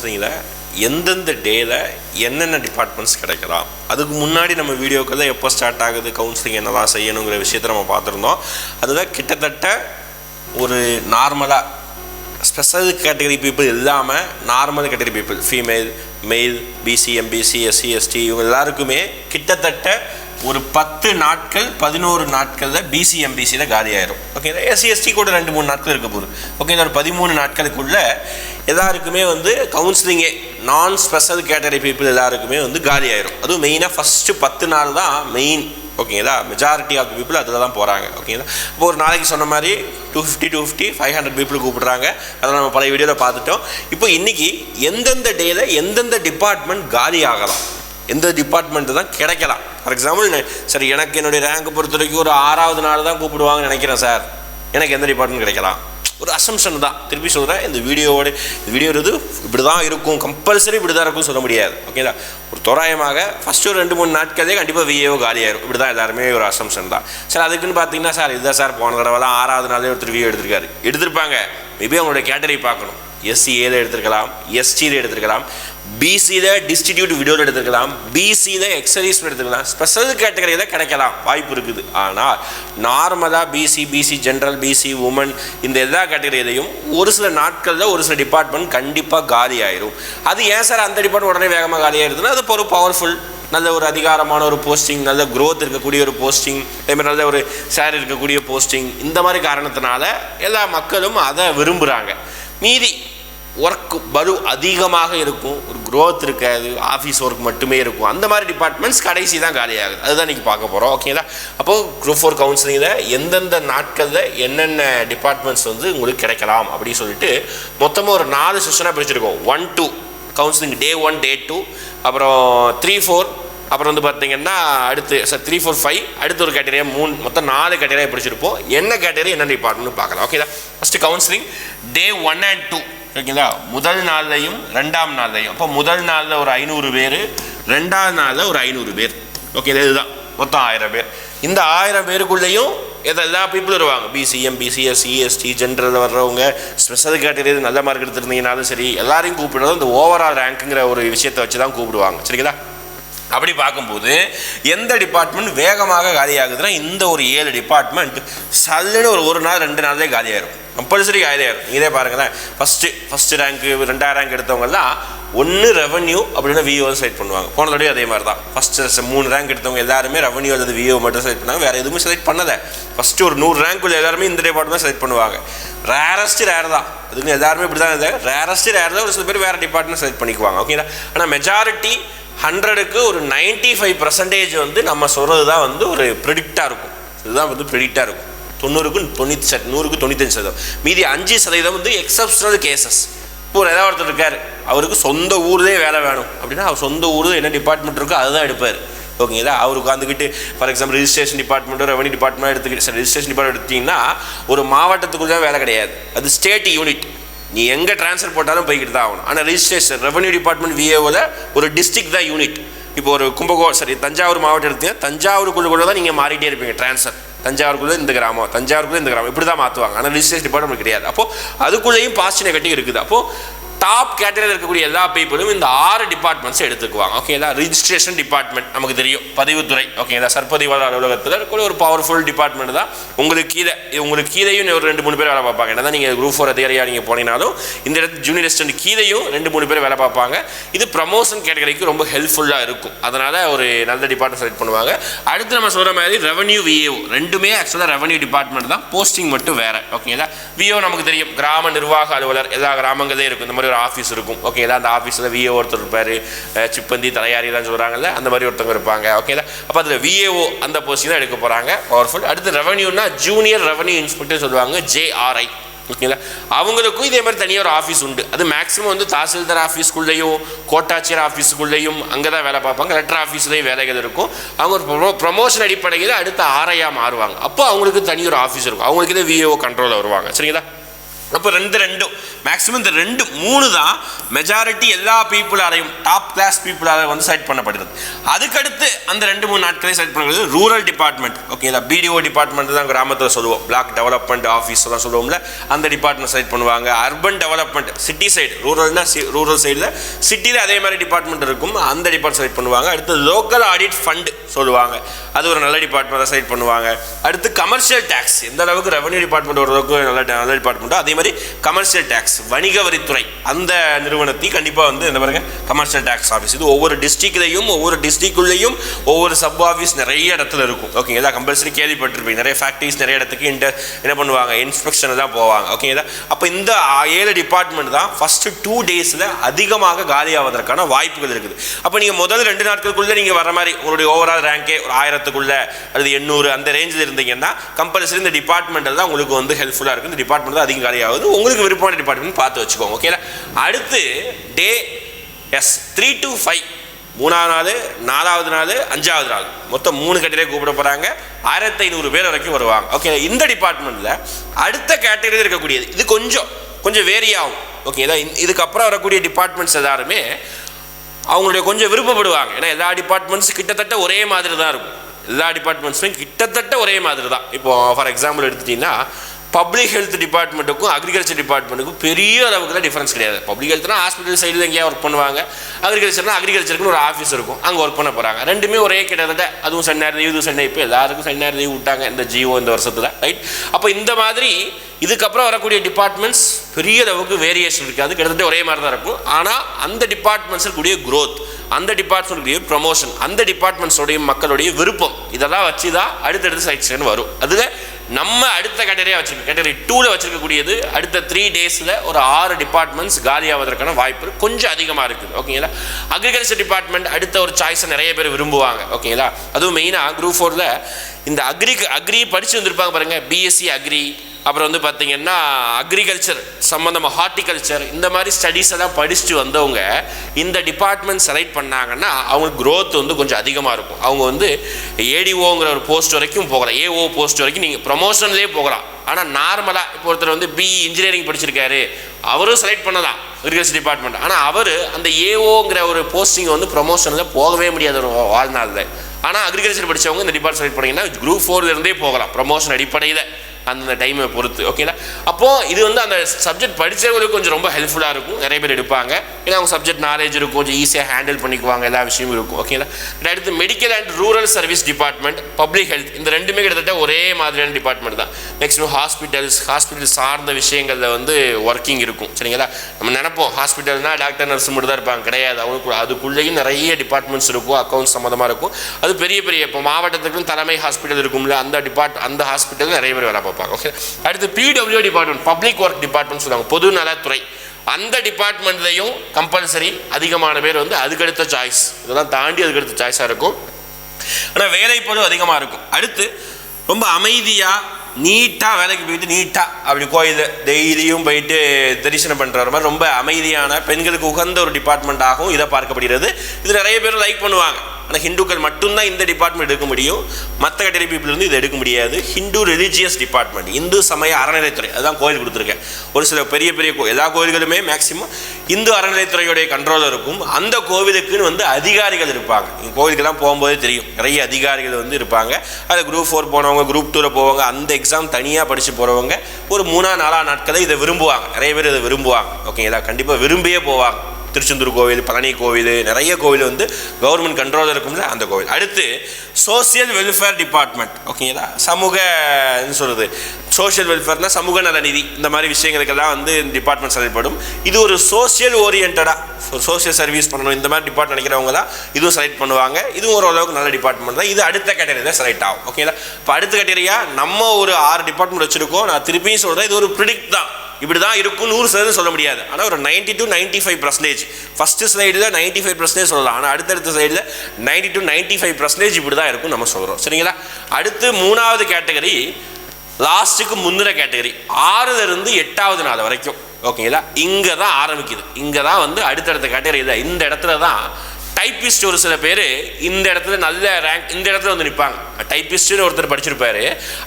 கவுன்சிலிங்கில் எந்தெந்த டேயில் என்னென்ன டிபார்ட்மெண்ட்ஸ் கிடைக்கலாம்? அதுக்கு முன்னாடி நம்ம வீடியோக்கள் எப்போ ஸ்டார்ட் ஆகுது கவுன்சிலிங் என்னதான் செய்யணுங்கிற விஷயத்தை நம்ம பார்த்துருந்தோம். அதுதான் கிட்டத்தட்ட ஒரு நார்மலாக ஸ்பெஷல் கேட்டகரி பீப்புள் இல்லாமல் normal category people female male BC MBC SC ST இவங்க எல்லாருக்குமே கிட்டத்தட்ட ஒரு பத்து நாட்கள் பதினோரு நாட்களில் பிசி எம்பிசியில் காலி ஓகே எஸ்சி எஸ்டி கூட ரெண்டு மூணு நாட்கள் இருக்க போகுது. ஓகே ஒரு பதிமூணு நாட்களுக்குள்ள எல்லாருக்குமே வந்து கவுன்சிலிங்கே நான் ஸ்பெஷல் கேட்டகரி பீப்புள் எல்லாருக்குமே வந்து காலியாயிரும். அதுவும் மெயினாக ஃபஸ்ட்டு பத்து நாள் தான் மெயின் ஓகேங்களா மெஜாரிட்டி ஆஃப் பீப்புள் அதில் தான் போகிறாங்க ஓகேங்களா இப்போ ஒரு நாளைக்கு சொன்ன மாதிரி two fifty to fifty five hundred people கூப்பிட்றாங்க. அதை நம்ம பழைய வீடியோவில் பார்த்துட்டோம். இப்போ இன்றைக்கி எந்தெந்த டேயில் எந்தெந்த டிபார்ட்மெண்ட் காலி ஆகலாம் எந்த டிபார்ட்மெண்ட்டு தான் கிடைக்கலாம்? ஃபார் எக்ஸாம்பிள் சரி எனக்கு என்னுடைய ரேங்க் பொறுத்த வரைக்கும் ஒரு ஆறாவது நாள் தான் கூப்பிடுவாங்கன்னு நினைக்கிறேன் சார் எனக்கு எந்த டிபார்ட்மெண்ட் கிடைக்கலாம்? ஒரு அசம்ஷன் தான். திருப்பி சொல்கிறேன் இந்த வீடியோவோட வீடியோ இது இப்படி தான் இருக்கும். கம்பல்சரி இப்படி தான் இருக்கும் சொல்ல முடியாது. ஓகேங்களா ஒரு தோராயமாக ஃபஸ்ட்டு ஒரு ரெண்டு மூணு நாட்களே கண்டிப்பாக விஏஓ காலியாயிரும் இப்படி தான் எல்லாருமே ஒரு அசம்ஷன் தான். சார் அதுக்குன்னு பார்த்தீங்கன்னா சார் இதுதான் சார் போன தடவை தான் ஆறாவது நாளே ஒருத்தர் விஏ எடுத்திருக்காரு. எடுத்திருப்பாங்க. மேபி அவங்களோட கேட்டரி பார்க்கணும். எஸ்சிஏல எடுத்திருக்கலாம். எஸ்டியில் எடுத்திருக்கலாம். பிசியில் டிஸ்டிடியூட் விடோவில் எடுத்துக்கலாம் பிசியில் எக்ஸசைஸ் எடுத்துக்கலாம் ஸ்பெஷல் கேட்டகரியில் கிடைக்கலாம். வாய்ப்பு இருக்குது. ஆனால் நார்மலாக BC BC general BC women இந்த எல்லா கேட்டகரியிலையும் ஒரு சில நாட்களில் ஒரு சில டிபார்ட்மெண்ட் கண்டிப்பாக காலி ஆயிரும். அது ஏன் சார் அந்த டிபார்ட்மெண்ட் உடனே வேகமாக காலி ஆயிடுதுன்னா அது ஒரு பவர்ஃபுல் நல்ல ஒரு அதிகாரமான ஒரு போஸ்டிங் நல்ல க்ரோத் இருக்கக்கூடிய ஒரு போஸ்டிங் அதேமாதிரி நல்ல ஒரு சேர் இருக்கக்கூடிய போஸ்டிங் இந்த மாதிரி காரணத்தினால எல்லா மக்களும் அதை விரும்புகிறாங்க மீதி ஒர்க் பலு அதிகமாக இருக்கும் ஒரு க்ரோத் இருக்காது ஆஃபீஸ் ஒர்க் மட்டுமே இருக்கும். அந்த மாதிரி டிபார்ட்மெண்ட்ஸ் கடைசி தான் காலியாகுது. அதுதான் இன்றைக்கி பார்க்க போகிறோம் ஓகேங்களா அப்போது குரூப் ஃபோர் கவுன்சிலிங்கில் எந்தெந்த நாட்களில் என்னென்ன டிபார்ட்மெண்ட்ஸ் வந்து உங்களுக்கு கிடைக்கலாம் அப்படின்னு சொல்லிட்டு மொத்தமாக ஒரு நாலு செஷனாக பிரிச்சிருக்கோம். One two counselling day one day two அப்புறம் த்ரீ ஃபோர் அப்புறம் வந்து பார்த்தீங்கன்னா அடுத்து சார் த்ரீ ஃபோர் ஃபைவ் அடுத்து ஒரு கேட்டரியா மூணு மொத்தம் நாலு கேட்டரியாக பிடிச்சிருப்போம் என்ன கேட்டரி என்ன டிபார்ட்மெண்ட் பார்க்கலாம் ஓகேதா first counselling day one and two ஓகேங்களா? முதல் நாள்லையும் ரெண்டாம் நாள்லையும். அப்போ முதல் நாளில் ஒரு ஐநூறு பேர் ரெண்டாம் நாளில் ஒரு ஐநூறு பேர். ஓகே இதுதான். மொத்தம் ஆயிரம் பேர். இந்த ஆயிரம் பேருக்குள்ளேயும் எதை எல்லா பீப்புளும் வருவாங்க. பிசிஎம் பிசிஎஸ் சிஎஸ்டி ஜென்ரலில் வர்றவங்க ஸ்பெஷல் கேட்டகரி நல்ல மார்க் எடுத்துருந்தீங்கனாலும் சரி எல்லாரையும் கூப்பிடுறது இந்த ஓவரால் ரேங்க்குங்கிற ஒரு விஷயத்தை வச்சு தான் கூப்பிடுவாங்க. சரிங்களா? அப்படி பார்க்கும்போது எந்த டிபார்ட்மெண்ட் வேகமாக காலியாகுதுன்னா இந்த ஒரு ஏழு டிபார்ட்மெண்ட் சல்லுன்னு ஒரு ஒரு நாள் ரெண்டு நாள்லேயே காலியாயிரும். கம்பல்சரி காலியாயிரும். இதே பாருங்களேன். ஃபஸ்ட்டு ஃபஸ்ட்டு ரேங்க்கு ரெண்டாயிரம் ரேங்க் எடுத்தவங்கலாம் ஒன்று ரெவன்யூ அப்படின்னா விஓ செலக்ட் பண்ணுவாங்க. போன தடவை அதே மாதிரி தான் ஃபஸ்ட்டு மூணு ரேங்க் எடுத்தவங்க எல்லாருமே ரெவன்யூ அல்லது விஓ மட்டும் செலக்ட் பண்ணாங்க. வேறு எதுவுமே செலக்ட் பண்ணலை. ஃபஸ்ட்டு ஒரு நூறு ரேங்க் உள்ள எல்லாருமே இந்த டிபார்ட்மெண்ட் செலக்ட் பண்ணுவாங்க. ரேரஸ்ட்டு ரேர் தான். அதுக்கு எல்லாருமே இப்படி தான் இருந்தாங்க ரேரஸ்ட்டு ரேர் தான் ஒரு சில பேர் வேறு டிபார்ட்மெண்ட் செலக்ட் பண்ணிக்குவாங்க. ஓகேங்களா ஆனால் மெஜாரிட்டி ஹண்ட்ரடுக்கு ஒரு நைன்ட்டி ஃபைவ் பர்சன்டேஜ் வந்து நம்ம சொல்கிறது தான் வந்து ஒரு ப்ரிடிக்டாக இருக்கும். இதுதான் வந்து ப்ரிடிக்டாக இருக்கும். தொண்ணூறுக்கு தொண்ணூற்றி சட் நூறுக்கு தொண்ணூத்தஞ்சு சதவீதம். மீதி அஞ்சு சதவீதம் வந்து எக்ஸப்ஷனல் கேசஸ் இப்போ ஒரு ஏதாவது ஒருத்தர் இருக்கார். அவருக்கு சொந்த ஊர்லேயே வேலை வேணும். அப்படின்னா அவர் சொந்த ஊர் என்ன டிபார்ட்மெண்ட் இருக்கோ அதுதான் எடுப்பார். ஓகேங்களா அவர் உட்காந்துக்கிட்டு ஃபார் எக்ஸாம்பிள் ரிஜிஸ்ட்ரேஷன் டிபார்ட்மெண்ட்டோ ரெவன்யூ டிபார்ட்மெண்ட் எடுத்துக்கிட்டு ரிஜிஸ்ட்ரேஷன் டிபார்ட்மெண்ட் எடுத்தீங்கன்னா ஒரு மாவட்டத்துக்குள்ளே வேலை கிடையாது. அது ஸ்டேட் யூனிட் நீ எங்கே ட்ரான்ஸ்ஃபர் போட்டாலும் போய்கிட்டு தான் ஆகணும். ஆனால் ரிஜிஸ்ட்ரேஷன் ரெவன்யூ டிபார்ட்மெண்ட் விஏஓவில் ஒரு டிஸ்ட்ரிக்ட் தான் யூனிட் இப்போ ஒரு கும்பகோ சரி தஞ்சாவூர் மாவட்டம் எடுத்தீங்கன்னா தஞ்சாவூருக்குள்ளே கூட தான் நீங்கள் மாறிட்டே இருப்பீங்க ட்ரான்ஸ்ஃபர் தஞ்சாவூருக்குள்ளே இந்த கிராமம் தஞ்சாவூருக்குள்ளே இந்த கிராமம். இப்படி தான் மாற்றுவாங்க ஆனால் ரிஜிஸ்ட்ரேஷன் டிபார்ட்மெண்ட் கிடையாது. அப்போது அதுக்குள்ளேயும் பாசிட்டிவ் நெகட்டிவ் இருக்குது. அப்போது டாப் கேட்டகரியில் இருக்கக்கூடிய எல்லா பீப்புளும் இந்த ஆறு டிபார்ட்மெண்ட்ஸ் எடுத்துக்குவாங்க. ஓகேங்களா ரிஜிஸ்ட்ரேஷன் டிபார்ட்மெண்ட் நமக்கு தெரியும். பதிவுத்துறை ஓகேங்களா சர்ப்பதிவாளர் அலுவலகத்தில் இருக்கக்கூடிய ஒரு பவர்ஃபுல் டிபார்ட்மெண்ட் தான். உங்களுக்கு கீழே உங்களுக்கு கீழேயும் ஒரு ரெண்டு மூணு பேர் வேலை பார்ப்பாங்க. என்ன நீங்கள் குரூப் ஃபோர் அதிகாரியாக நீங்கள் போனீங்கனாலும் இந்த இடத்து ஜூனியர் அசிஸ்டன்ட் கீழேயும் ரெண்டு மூணு பேர் வேலை பார்ப்பாங்க. இது ப்ரமோஷன் கேட்டகரிக்கு ரொம்ப ஹெல்ப்ஃபுல்லாக இருக்கும். அதனால் ஒரு நல்ல டிபார்ட்மெண்ட் செலக்ட் பண்ணுவாங்க. அடுத்து நம்ம சொல்கிற மாதிரி ரெவன்யூ விஏஓ ரெண்டுமே ஆக்சுவலாக ரெவன்யூ டிபார்ட்மெண்ட் தான். போஸ்டிங் மட்டும் வேறு. ஓகேங்களா விஓ நமக்கு தெரியும். கிராம நிர்வாக அலுவலர் எல்லா கிராமங்களே இருக்கும். இந்த மாதிரி ஒரு ஆஃபீஸ் இருக்கும். ஓகேங்களா அந்த ஆஃபீஸில் விஏஓ ஒருத்தர் இருப்பார். சிப்பந்தி தலையாரிலாம் சொல்கிறாங்கல்ல அந்த மாதிரி ஒருத்தவங்க இருப்பாங்க. ஓகேங்களா அப்போ அதில் விஏஓ அந்த போஸ்டிங் தான் எடுக்க போகிறாங்க பவர்ஃபுல் அடுத்து ரெவன்யூனா ஜூனியர் ரெவன்யூ இன்ஸ்பெக்டர் சொல்லுவாங்க ஜேஆர்ஐ ஓகேங்களா அவங்களுக்கும் இதே மாதிரி தனியாக ஒரு ஆஃபீஸ் உண்டு. அது மேக்ஸிமம் வந்து தாசில்தார் ஆஃபீஸ்க்குள்ளேயும் கோட்டாட்சியர் ஆஃபீஸுக்குள்ளேயும் அங்கே தான் வேலை பார்ப்பாங்க. லெட்டர் ஆஃபீஸ்லேயும் வேலைகள் இருக்கும். அவங்க ஒரு ப்ரொமோ ப்ரொமோஷன் அடிப்படையில் அடுத்த ஆரையாக மாறுவாங்க. அப்போ அவங்களுக்கு தனி ஒரு ஆஃபீஸ் இருக்கும். அவங்களுக்கு இதே விஏஓ கண்ட்ரோலில் வருவாங்க. சரிங்களா? அப்போ ரெண்டு ரெண்டும் மேக்ஸிமம் இந்த ரெண்டு மூணு தான் மெஜாரிட்டி எல்லா பீப்புளாரையும் டாப் கிளாஸ் பீப்புளாரை வந்து செலக்ட் பண்ணப்படுகிறது. அதுக்கடுத்து அந்த ரெண்டு மூணு நாட்களே செலக்ட் பண்ணுறது ரூரல் டிபார்ட்மெண்ட் ஓகேங்களா பிடிஓ டிபார்ட்மெண்ட் தான் கிராமத்தில் சொல்லுவோம். பிளாக் டெவலப்மெண்ட் ஆஃபீஸ் தான் சொல்லுவோம்ல அந்த டிபார்ட்மெண்ட் செலக்ட் பண்ணுவாங்க. அர்பன் டெவலப்மெண்ட் சிட்டி சைடு ரூரல்னா ரூரல் சைடில் சிட்டியில் அதே மாதிரி டிபார்ட்மெண்ட் இருக்கும். அந்த டிபார்ட்மெண்ட் செலக்ட் பண்ணுவாங்க. அடுத்து லோக்கல் ஆடிட் ஃபண்ட் சொல்லுவாங்க. அது ஒரு நல்ல டிபார்ட்மெண்ட் தான் செலக்ட் பண்ணுவாங்க. அடுத்து கமர்ஷியல் டேக்ஸ் எந்த அளவுக்கு ரெவன்யூ டிபார்ட்மெண்ட் ஓரளவுக்கு நல்ல நல்ல டிபார்ட்மெண்ட்டோ அதே மாதிரி கமர்ஷியல் டேக்ஸ் வணிக வரித்துறை. அந்த நிறுவனத்தையும் கண்டிப்பாக வந்து என்ன பாருங்க கமர்ஷியல் டேக்ஸ் ஆஃபீஸ் இது ஒவ்வொரு டிஸ்ட்ரிக்ட்லையும் ஒவ்வொரு டிஸ்ட்ரிக்ட்குள்ளேயும் ஒவ்வொரு சப் ஆஃபீஸ் நிறைய இடத்துல இருக்கும். ஓகே இதான் கம்பல்சரி கேள்விப்பட்டிருப்பீங்க. நிறைய ஃபேக்ட்ரிஸ் நிறைய இடத்துக்கு இன்டர் என்ன பண்ணுவாங்க? இன்ஸ்பெக்ஷன் தான் போவாங்க. ஓகேங்களா அப்போ இந்த ஏழு டிபார்ட்மெண்ட் தான் ஃபஸ்ட்டு டூ டேஸில் அதிகமாக காலியாவதற்கான வாய்ப்புகள் இருக்குது. அப்போ நீங்கள் முதல் ரெண்டு நாட்களுக்குள்ளே நீங்கள் வர மாதிரி உங்களுடைய ஓவரால் ரேங்கே ஒரு ஆயிரத்துக்குள்ள அல்லது எண்ணூறு அந்த ரேஞ்சில் இருந்தீங்கன்னா கம்பல்சரி இந்த டிபார்ட்மெண்ட் தான் உங்களுக்கு வந்து ஹெல்ப்ஃபுல்லாக இருக்குது இந்த டிபார்ட்மெண்ட் தான் அதிகம் காலியாகுது உங்களுக்கு விருப்பமான டிபார்ட்மெண்ட் பார்த்து வச்சுக்கோங்க ஓகேங்களா அடுத்து days three to five மூணாவது நாள் நாலாவது நாள் அஞ்சாவது நாள். மொத்தம் மூணு கட்டிலே கூப்பிட போகிறாங்க ஆயிரத்தி ஐநூறு பேர் வரைக்கும் வருவாங்க. ஓகே இந்த டிபார்ட்மெண்ட்டில் அடுத்த கேட்டகரியில் இருக்கக்கூடியது இது கொஞ்சம் கொஞ்சம் வேரி ஆகும். ஓகே இதான் இதுக்கப்புறம் வரக்கூடிய டிபார்ட்மெண்ட்ஸ் எல்லாருமே அவங்களுடைய கொஞ்சம் விருப்பப்படுவாங்க. ஏன்னா எல்லா டிபார்ட்மெண்ட்ஸும் கிட்டத்தட்ட ஒரே மாதிரி தான் இருக்கும். எல்லா டிபார்ட்மெண்ட்ஸுமே கிட்டத்தட்ட ஒரே மாதிரி தான் இப்போ ஃபார் எக்ஸாம்பிள் எடுத்துட்டிங்கன்னா பப்ளிக் ஹெல்த் டிபார்ட்மெண்ட்டுக்கும் அக்ரிகல்ச்சர் டிபார்ட்மெண்ட்டுக்கும் பெரிய அளவுக்குலாம் டிஃப்ரென்ஸ் கிடையாது. பப்ளிக் ஹெல்த்னா ஹாஸ்பிட்டல் சைடில் எங்கேயா ஒர்க் பண்ணுவாங்க. அக்ரிகல்ச்சர்னா அக்ரிகல்ச்சருக்குன்னு ஒரு ஆஃபீஸ் இருக்கும். அங்கே ஒர்க் பண்ண போகிறாங்க ரெண்டுமே ஒரே கிட்டத்தட்ட அதுவும் சனி நேரம் இதுவும் சனி. இப்போ எல்லாருக்கும் சனி ஞாயிறு லீவ் விட்டாங்க இந்த ஜியோ இந்த வருஷத்தில் ரைட் அப்போ இந்த மாதிரி இதுக்கப்புறம் வரக்கூடிய டிபார்ட்மெண்ட்ஸ் பெரிய அளவுக்கு வேரியேஷன் இருக்காது கிட்டத்தட்ட ஒரே மாதிரி தான் இருக்கும். ஆனால் அந்த டிபார்ட்மெண்ட்ஸுக்குரிய கூடிய அந்த டிபார்ட்மெண்ட்டுடைய ப்ரமோஷன் அந்த டிபார்ட்மெண்ட்ஸோடைய மக்களுடைய விருப்பம் இதெல்லாம் வச்சு தான் அடுத்தடுத்து செக்ஷன் வரும். அதில் நம்ம அடுத்த கேட்டகரியாக வச்சிருக்கோம் கேட்டகரி டூவில் வச்சிருக்கக்கூடியது அடுத்த த்ரீ டேஸில் ஒரு ஆறு டிபார்ட்மெண்ட்ஸ் காலியாவதற்கான வாய்ப்பு கொஞ்சம் அதிகமாக இருக்குது. ஓகேங்களா அக்ரிகல்ச்சர் டிபார்ட்மெண்ட் அடுத்த ஒரு சாய்ஸை நிறைய பேர் விரும்புவாங்க. ஓகேங்களா அதுவும் மெயினாக குரூப் ஃபோரில் இந்த அக்ரி அக்ரி படித்து வந்திருப்பாங்க பாருங்கள் பிஎஸ்சி அக்ரி அப்புறம் வந்து பார்த்திங்கன்னா அக்ரிகல்ச்சர் சம்மந்தமாக ஹார்ட்டிகல்ச்சர் இந்த மாதிரி ஸ்டடீஸ் எல்லாம் படிச்சுட்டு வந்தவங்க இந்த டிபார்ட்மெண்ட் செலக்ட் பண்ணாங்கன்னா அவங்களுக்கு க்ரோத் வந்து கொஞ்சம் அதிகமாக இருக்கும். அவங்க வந்து ஏடிஓங்கிற ஒரு போஸ்ட் வரைக்கும் போகலாம். ஏஓ போஸ்ட் வரைக்கும் நீங்கள் ப்ரொமோஷன்லேயே போகலாம். ஆனால் நார்மலாக இப்போ ஒருத்தர் வந்து பிஇ இன்ஜினியரிங் படிச்சிருக்காரு அவரும் செலக்ட் பண்ணலாம் அக்ரிகல்ச்சர் டிபார்ட்மெண்ட் ஆனால் அவர் அந்த ஏஓங்கிற ஒரு போஸ்டிங்கை வந்து ப்ரொமோஷனில் போகவே முடியாது ஒரு வாழ்நாளில். ஆனால் அக்ரிகல்ச்சர் படிச்சவங்க இந்த டிபார்ட்மெண்ட் செலக்ட் பண்ணிங்கன்னா குரூப் ஃபோர்லேருந்தே போகலாம். ப்ரொமோஷன் அடிப்படையில். அந்தந்த டைமை பொறுத்து ஓகேங்களா அப்போது இது வந்து அந்த சப்ஜெக்ட் படித்தவங்களுக்கு கொஞ்சம் ரொம்ப ஹெல்ப்ஃபுல்லாக இருக்கும். நிறைய பேர் எடுப்பாங்க. ஏன்னா அவங்க சப்ஜெக்ட் நாலேஜ் இருக்கும். கொஞ்சம் ஈஸியாக ஹேண்டில் பண்ணிக்குவாங்க. எல்லா விஷயமும் இருக்கும் ஓகேங்களா அடுத்து medical and rural service department public health இந்த ரெண்டுமே கிட்டத்தட்ட ஒரே மாதிரியான டிபார்ட்மெண்ட் தான். நெக்ஸ்ட் ஹாஸ்பிட்டல்ஸ் ஹாஸ்பிட்டல் சார்ந்த விஷயங்களில் வந்து ஒர்க்கிங் இருக்கும். சரிங்களா? நம்ம நினைப்போம் ஹாஸ்பிட்டல்னால் டாக்டர் நர்ஸ் மட்டும் தான் இருப்பாங்க. கிடையாது. அவங்களுக்கு அதுக்குள்ளேயும் நிறைய டிபார்ட்மெண்ட்ஸ் இருக்கும். அக்கௌண்ட்ஸ் சம்மந்தமாக இருக்கும். அது பெரிய பெரிய இப்போ மாவட்டத்துக்கும் தலைமை ஹாஸ்பிட்டல் இருக்கும்ல. அந்த டிபார்ட் அந்த ஹாஸ்பிட்டல் நிறைய பேர் வேலை பார்ப்பாங்க ஓகே அடுத்து PWD department public work department சொல்லுவாங்க பொது நலத்துறை. அந்த டிபார்ட்மெண்ட்லையும் கம்பல்சரி அதிகமான பேர் வந்து அதுக்கடுத்த சாய்ஸ் இதெல்லாம் தாண்டி அதுக்கடுத்த சாய்ஸாக இருக்கும். ஆனால் வேலைப்பளு அதிகமாக இருக்கும். அடுத்து ரொம்ப அமைதியாக நீட்டாக வேலைக்கு போயிட்டு நீட்டாக அப்படி கோயில் டெய்லியும் போயிட்டு தரிசனம் பண்ணுற மாதிரி ரொம்ப அமைதியான பெண்களுக்கு உகந்த ஒரு டிபார்ட்மெண்ட்டாகவும் இதை பார்க்கப்படுகிறது. இது நிறைய பேர் லைக் பண்ணுவாங்க. ஆனால் ஹிந்துக்கள் மட்டும்தான் இந்த டிபார்ட்மெண்ட் எடுக்க முடியும். மற்ற கேட்டகரி பீப்புள் வந்து இதை எடுக்க முடியாது. ஹிந்து ரிலீஜியஸ் டிபார்ட்மெண்ட் இந்து சமய அறநிலைத்துறை அதான் கோயில் கொடுத்துருக்கேன். ஒரு சில பெரிய பெரிய கோ எல்லா கோயில்களுமே மேக்சிமம் இந்து அறநிலைத்துறையுடைய கண்ட்ரோலில் இருக்கும். அந்த கோவிலுக்குன்னு வந்து அதிகாரிகள் இருப்பாங்க. கோவிலுக்கெல்லாம் போகும்போதே தெரியும். நிறைய அதிகாரிகள் வந்து இருப்பாங்க. அது குரூப் ஃபோர் போனவங்க குரூப் டூவில் போவாங்க அந்த எக்ஸாம் தனியாக படித்து போகிறவங்க ஒரு மூணா நாலா நாட்களை இதை விரும்புவாங்க. நிறைய பேர் இதை விரும்புவாங்க. ஓகேங்களா கண்டிப்பாக விரும்பியே போவாங்க. திருச்செந்தூர் கோவில் பழனி கோவில் நிறைய கோவில் வந்து கவர்மெண்ட் கண்ட்ரோலில் இருக்கும்ல அந்த கோவில். அடுத்து சோசியல் வெல்ஃபேர் டிபார்ட்மெண்ட் ஓகேங்களா சமூக என்ன சொல்கிறது சோஷியல் வெல்ஃபேர்னால் சமூக நலநிதி. இந்த மாதிரி விஷயங்களுக்கெல்லாம் வந்து டிபார்ட்மெண்ட் செயல்படும். இது ஒரு சோஷியல் ஓரியன்டாக சோஷியல் சர்வீஸ் பண்ணணும். இந்த மாதிரி டிபார்ட் நினைக்கிறவங்க தான் இதுவும் செலக்ட் பண்ணுவாங்க. இதுவும் ஓரளவுக்கு நல்ல டிபார்ட்மெண்ட் தான். இது அடுத்த கேட்டகரி தான் செலக்ட் ஆகும். ஓகேங்களா இப்போ அடுத்த கேட்டகரியாக நம்ம ஒரு ஆறு டிபார்ட்மெண்ட் வச்சுருக்கோம். நான் திருப்பியும் சொல்கிறேன் இது ஒரு ப்ரிடிக்ட் தான். இப்படி தான் இருக்கும் நூறு சதவீதம் சொல்ல முடியாது. ஆனால் ஒரு ninety to ninety five percentage first ஸ்லைடில் நைன்ட்டி ஃபைவ் பர்சன்டேஜ் சொல்லலாம். ஆனால் அடுத்தடுத்த சைடில் ninety to ninety five percentage இப்படி தான் இருக்கும் நம்ம சொல்கிறோம் சரிங்களா? அடுத்து மூணாவது கேட்டகரி லாஸ்ட்டுக்கு முந்தின கேட்டகரி ஆறுலேருந்து எட்டாவது நாள் வரைக்கும். ஓகேங்களா? இங்கே தான் ஆரம்பிக்குது. இங்கே தான் வந்து அடுத்தடுத்த கேட்டகரி இதை இந்த இடத்துல தான் டைப்பிஸ்ட் ஒரு சில பேர் இந்த இடத்துல நல்ல ரேங்க் இந்த இடத்துல வந்து நிற்பாங்க டைப்பிஸ்ட்னு ஒருத்தர் படிச்சிருப்பார்.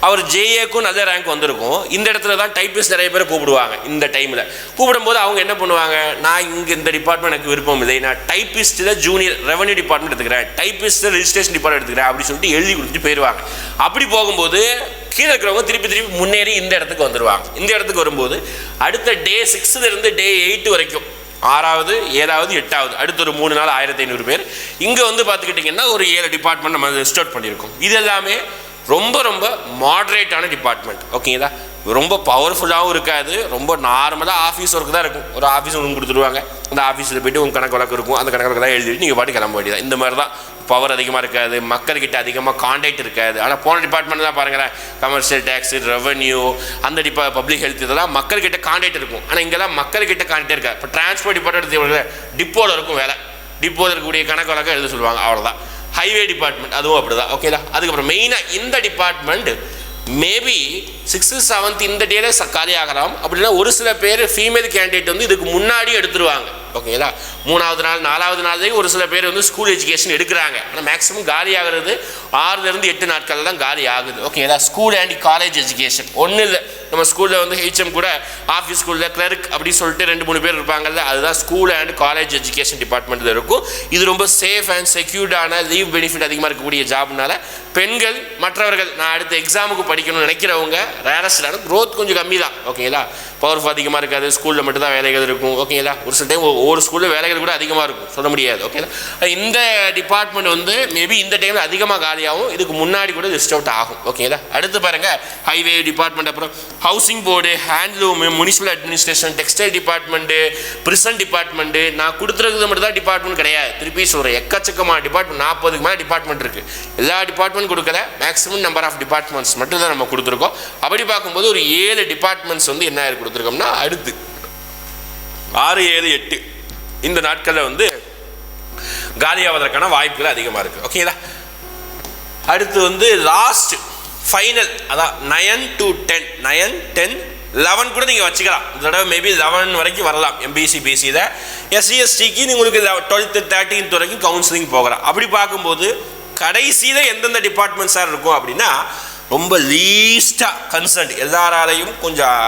அவர் ஜேஏக்கும் நல்ல ரேங்க் வந்திருக்கும். இந்த இடத்துல தான் டைப்பிஸ்ட் நிறைய பேர் கூப்பிடுவாங்க இந்த டைமில் கூப்பிடும்போது அவங்க என்ன பண்ணுவாங்க? நான் இங்கே இந்த டிபார்ட்மெண்ட் எனக்கு விருப்பம் இல்லை. நான் டைப்பிஸ்ட்டில் ஜூனியர் ரெவன்யூ டிபார்ட்மெண்ட் எடுத்துக்கிறேன். டைப்பிஸ்ட்டில் ரெஜிஸ்ட்ரேஷன் டிபார்ட்மெண்ட் எடுத்துக்கிறேன் அப்படி சொல்லிட்டு எழுதி கொடுத்துட்டு போயிடுவாங்க அப்படி போகும்போது கீழே இருக்கிறவங்க திருப்பி திருப்பி முன்னேறி இந்த இடத்துக்கு வந்துடுவாங்க இந்த இடத்துக்கு வரும்போது அடுத்த டே சிக்ஸ்த்துலேருந்து டே எயிட் வரைக்கும் ஆறாவது ஏழாவது எட்டாவது. அடுத்த ஒரு மூணு நாள் ஆயிரத்தி ஐநூறு பேர். இங்கே வந்து பார்த்துக்கிட்டிங்கன்னா ஒரு ஏழு டிபார்ட்மெண்ட் நம்ம ஸ்டார்ட் பண்ணியிருக்கோம். இது எல்லாமே ரொம்ப ரொம்ப மாட்ரேட்டான டிபார்ட்மெண்ட் ஓகேங்களா ரொம்ப பவர்ஃபுல்லாகவும் இருக்காது. ரொம்ப நார்மலாக ஆஃபீஸ் ஒர்க் தான் இருக்கும். ஒரு ஆஃபீஸ் ஒன்று கொடுத்துருவாங்க. அந்த ஆஃபீஸில் போயிட்டு உங்கள் கணக்கு வழக்கு இருக்கும். அந்த கணக்கு வழக்கு தான் எழுதிட்டு நீங்கள் பாட்டு கிளம்ப வேண்டியதான் இந்த மாதிரி தான் பவர் அதிகமாக இருக்காது மக்கள்கிட்ட அதிகமாக காண்டாக்ட் இருக்காது. ஆனால் போன டிபார்ட்மெண்ட் தான் பாருங்களேன் கமர்ஷியல் டேக்ஸ் ரெவன்யூ அந்த டிபா பப்ளிக் ஹெல்த் இதெல்லாம் மக்கள்கிட்ட காண்டாக்ட் இருக்கும். ஆனால் இங்கெல்லாம் மக்கள்கிட்ட காண்டாக்ட் இருக்காது. இப்போ டிரான்ஸ்போர்ட் டிபார்ட்மெண்ட் டிப்போவில் இருக்கும் வேலை. டிப்போவில் இருக்கக்கூடிய கணக்கு வழக்கம் எழுத சொல்லுவாங்க அவ்வளோதான் ஹைவே டிபார்ட்மெண்ட் அதுவும் அப்படி தான் ஓகேலா அதுக்கப்புறம் மெயினாக இந்த டிபார்ட்மெண்ட் மேபி சிக்ஸ்த்து செவன்த் இந்த டேல காலியாகலாம். அப்படின்னா ஒரு சில பேர் ஃபீமேல் கேண்டிடேட் வந்து இதுக்கு முன்னாடி எடுத்துருவாங்க. ஓகேங்களா? மூணாவது நாள் நாலாவது நாள்லேயும் ஒரு சில பேர் வந்து ஸ்கூல் எஜுகேஷன் எடுக்கிறாங்க. ஆனால் மேக்ஸிமம் காலி ஆகிறது ஆறுலேருந்து எட்டு நாட்கள் தான் காலி ஆகுது. ஓகேங்களா? ஸ்கூல் அண்ட் காலேஜ் எஜுகேஷன் ஒன்றும் இல்லை. நம்ம ஸ்கூலில் வந்து ஹெச்எம் கூட ஆஃபீஸ் ஸ்கூலில் கிளர்க் அப்படின்னு சொல்லிட்டு ரெண்டு மூணு பேர் இருப்பாங்கல்ல அதுதான் ஸ்கூல் அண்ட் காலேஜ் எஜுகேஷன் டிபார்ட்மெண்ட்டில் இருக்கும். இது ரொம்ப சேஃப் அண்ட் செக்யூர்டான லீவ் பெனிஃபிட் அதிகமாக இருக்கக்கூடிய ஜாப்னால பெண்கள் மற்றவர்கள் நான் அடுத்த எக்ஸாமுக்கு படிக்கணும்னு நினைக்கிறவங்க ரேரஸ்டான க்ரோத் கொஞ்சம் கம்மி தான் ஓகேங்களா பவர் அதிகமாக இருக்காது. ஸ்கூலில் மட்டும் தான் வேலைகள் இருக்கும். ஓகேங்களா? ஒரு சில டைம் ஒவ்வொரு ஸ்கூலில் வேலைகள் கூட அதிகமாக இருக்கும். சொல்ல முடியாது. ஓகேங்களா இந்த டிபார்ட்மெண்ட் வந்து மேபி இந்த டைமில் அதிகமாக காலியாகும். இதுக்கு முன்னாடி கூட லிஸ்ட் அவுட் ஆகும். ஓகேங்களா அடுத்து பாருங்க. ஹைவே டிபார்ட்மெண்ட் அப்புறம் housing board handloom municipal administration textile department prison department நான் கொடுத்துருக்கிறது மட்டும் தான் டிபார்ட்மெண்ட் கிடையாது. திருப்பி சொல்கிறேன் எக்கச்சக்கமான டிபார்ட்மெண்ட் நாற்பதுக்கு மேலே டிபார்ட்மெண்ட் இருக்குது எல்லா டிபார்ட்மெண்ட் கொடுக்கல. மேக்ஸிமம் நம்பர் ஆஃப் டிபார்ட்மெண்ட்ஸ் மட்டும் தான் நம்ம கொடுத்துருக்கோம். அப்படி பார்க்கும்போது ஒரு ஏழு டிபார்ட்மெண்ட்ஸ் வந்து என்ன கொடுத்துருக்கோம்னா அடுத்து. ஆறு ஏழு எட்டு. இந்த நாட்களில் வந்து காலியாவதற்கான வாய்ப்புகள் அதிகமாக இருக்குது ஓகேங்களா அடுத்து வந்து லாஸ்ட் ஃபைனல் அதான் nine to ten nine ten eleven கூட நீங்கள் வச்சுக்கலாம். இந்த தடவை மேபி லெவன் வரைக்கும் வரலாம். எம்பிசி பிசியில் எஸ்சிஎஸ்டிக்கு உங்களுக்கு டுவெல்த்து தேர்ட்டீன்த் வரைக்கும் கவுன்சிலிங் போகலாம். அப்படி பார்க்கும்போது கடைசியில் எந்தெந்த டிபார்ட்மெண்ட்ஸாக சார் இருக்கும் அப்படின்னா ரொம்ப லீஸ்டாக கன்சர்ன்ட் எல்லாராலையும் கொஞ்சம்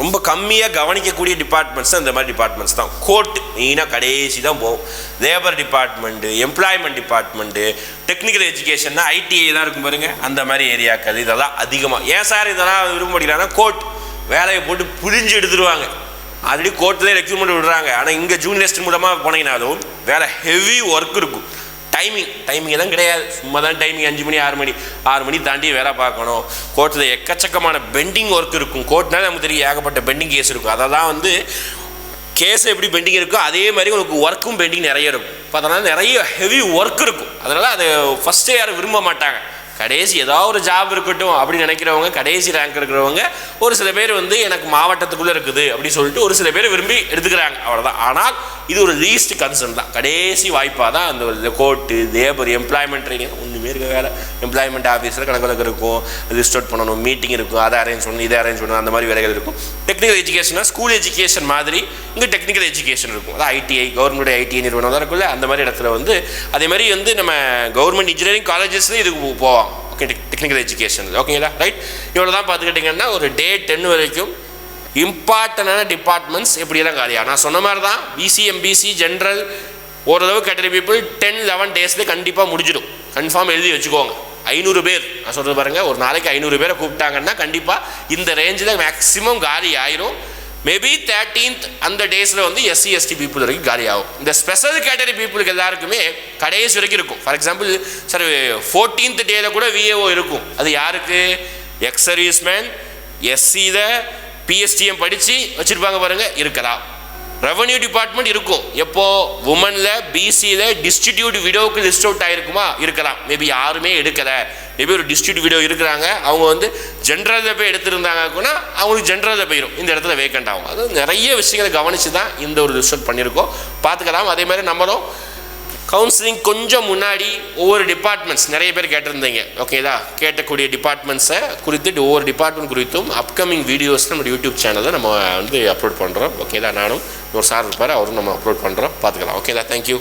ரொம்ப கம்மியாக கவனிக்கக்கூடிய டிபார்ட்மெண்ட்ஸ் இந்த மாதிரி டிபார்ட்மெண்ட்ஸ் தான். கோர்ட் மெயினாக கடைசி தான் போகும். Labour department employment department technical எஜுகேஷன்னா ITI தான் இருக்கும் பாருங்கள் அந்த மாதிரி ஏரியாக்கள் இதெல்லாம் அதிகமாக ஏன் சார் இதெல்லாம் விரும்ப மாட்டேங்கிறாங்கன்னா கோர்ட் வேலையை போட்டு புரிஞ்சு எடுத்துருவாங்க. ஆல்ரெடி கோர்ட்லேயே ரெக்யூர்மெண்ட் விடுறாங்க. ஆனால் இங்கே ஜூனியர்ஸ்ட் மூலமாக போனீங்கனாலும் வேலை ஹெவி ஒர்க் இருக்கும். டைமிங் டைமிங் எல்லாம் கிடையாது. சும்மா தான் டைமிங் அஞ்சு மணி ஆறு மணி. ஆறு மணி தாண்டி வேலை பார்க்கணும். கோர்ட்டில் எக்கச்சக்கமான பெண்டிங் ஒர்க் இருக்கும். கோர்ட்னால நமக்கு தெரியும் ஏகப்பட்ட பெண்டிங் கேஸ் இருக்கும். அதெல்லாம் வந்து கேஸ் எப்படி பெண்டிங் இருக்கோ அதே மாதிரி உங்களுக்கு ஒர்க்கும் பெண்டிங் நிறைய இருக்கும். இப்போ அதனால் நிறைய ஹெவி ஒர்க் இருக்கும். அதனால் அதை ஃபஸ்ட்டே யாரும் விரும்ப மாட்டாங்க. கடைசி ஏதாவது ஒரு ஜாப் இருக்கட்டும் அப்படின்னு நினைக்கிறவங்க கடைசி ரேங்க் இருக்கிறவங்க ஒரு சில பேர் வந்து எனக்கு மாவட்டத்துக்குள்ளே இருக்குது அப்படின்னு சொல்லிட்டு ஒரு சில பேர் விரும்பி எடுத்துக்கிறாங்க. அவ்வளோதான் ஆனால் இது ஒரு லீஸ்ட் கன்சர்ன் தான். கடைசி வாய்ப்பாக தான் அந்த கோர்ட்டு லேபர் எம்ப்ளாய்மெண்ட் ட்ரைனிங் ஒன்றுமே இருக்க வேலை. எம்ப்ளாய்மெண்ட் ஆஃபீஸில் கணக்கு இருக்கும். லிஸ்ட் அவுட் பண்ணணும். மீட்டிங் இருக்கும். அதை அரேஞ்ச் பண்ணணும் இதை அரேஞ்ச் பண்ணணும். அந்த மாதிரி வேலைகள் இருக்கும். டெக்னிக்கல் எஜுகேஷனா ஸ்கூல் எஜுகேஷன் மாதிரி இங்கே டெக்னிக்கல் எஜுகேஷன் இருக்கும். அதான் ஐடிஐ கவர்மெண்ட் ஐடிஐ நிறுவனம் தான் இருக்குல்ல அந்த மாதிரி இடத்துல வந்து அதே மாதிரி வந்து நம்ம கவர்மெண்ட் இன்ஜினியரிங் காலேஜஸ்லேயும் இதுக்கு போவோம் ஓகே டெக்னிக்கல் எஜுகேஷன் ஓகேங்களா ரைட் இவ்வளோ தான் பார்த்துக்கிட்டிங்கன்னா ஒரு டே டென் வரைக்கும் இம்பார்ட்டண்டான டிபார்ட்மெண்ட்ஸ் எப்படியெல்லாம் காலியாக நான் சொன்ன மாதிரி தான் பிசிஎம்பிசி ஜென்ரல் ஓரளவு கேட்டரி பீப்புள் டென் லெவன் டேஸில் கண்டிப்பாக முடிஞ்சிடும். கன்ஃபார்ம் எழுதி வச்சுக்கோங்க. ஐநூறு பேர். நான் சொல்கிறது பாருங்கள் ஒரு நாளைக்கு ஐநூறு பேரை கூப்பிட்டாங்கன்னா கண்டிப்பாக இந்த ரேஞ்சில் மேக்ஸிமம் காலி ஆயிரும். மேபி தேர்ட்டீன்த் அந்த டேஸில் வந்து எஸ்சி எஸ்டி பீப்புள் வரைக்கும் காலி ஆகும். இந்த ஸ்பெஷல் கேட்டகரி பீப்புளுக்கு எல்லாருக்குமே கடைசி வரைக்கும் இருக்கும். ஃபார் எக்ஸாம்பிள் சார் ஃபோர்டீன்த் டேல கூட விஏஓ இருக்கும். அது யாருக்கு? எக்ஸ் எஸ்சியில் பிஎஸ்டிஎம் படித்து வச்சுருப்பாங்க பாருங்கள் இருக்கலாம். ரெவன்யூ டிபார்ட்மெண்ட் இருக்கும். எப்போ உமனில் பிசியில் டிஸ்ட்ரிபியூட் விடோவுக்கு லிஸ்ட் அவுட் ஆகிருக்குமா இருக்கலாம். மேபி யாருமே எடுக்கலை. மேபி ஒரு டிஸ்ட்ரிபியூட் விடோ இருக்கிறாங்க. அவங்க வந்து ஜென்ரலில் போய் எடுத்திருந்தாங்கன்னா அவங்களுக்கு ஜென்ரலில் போயிடும் இந்த இடத்துல வேக்கண்ட் ஆகும். அது நிறைய விஷயங்களை கவனித்து தான் இந்த ஒரு ரிசல்ட் பண்ணியிருக்கோம். பார்த்துக்கலாம். அதே மாதிரி நம்மளும் கவுன்சிலிங் கொஞ்சம் முன்னாடி ஒவ்வொரு டிபார்ட்மெண்ட்ஸ் நிறைய பேர் கேட்டிருந்தீங்க. ஓகேதா கேட்டக்கூடிய டிபார்ட்மெண்ட்ஸை குறித்து ஒவ்வொரு டிபார்ட்மெண்ட் குறித்தும் அப்கமிங் வீடியோஸ் நம்ம யூடியூப் சேனலில் நம்ம வந்து அப்லோட் பண்ணுறோம் ஓகேதா நானும் ஒரு சார் இருப்பார் அவரும் நம்ம அப்லோட் பண்ணுறோம் பார்த்துக்கலாம். ஓகேதா தேங்க்யூ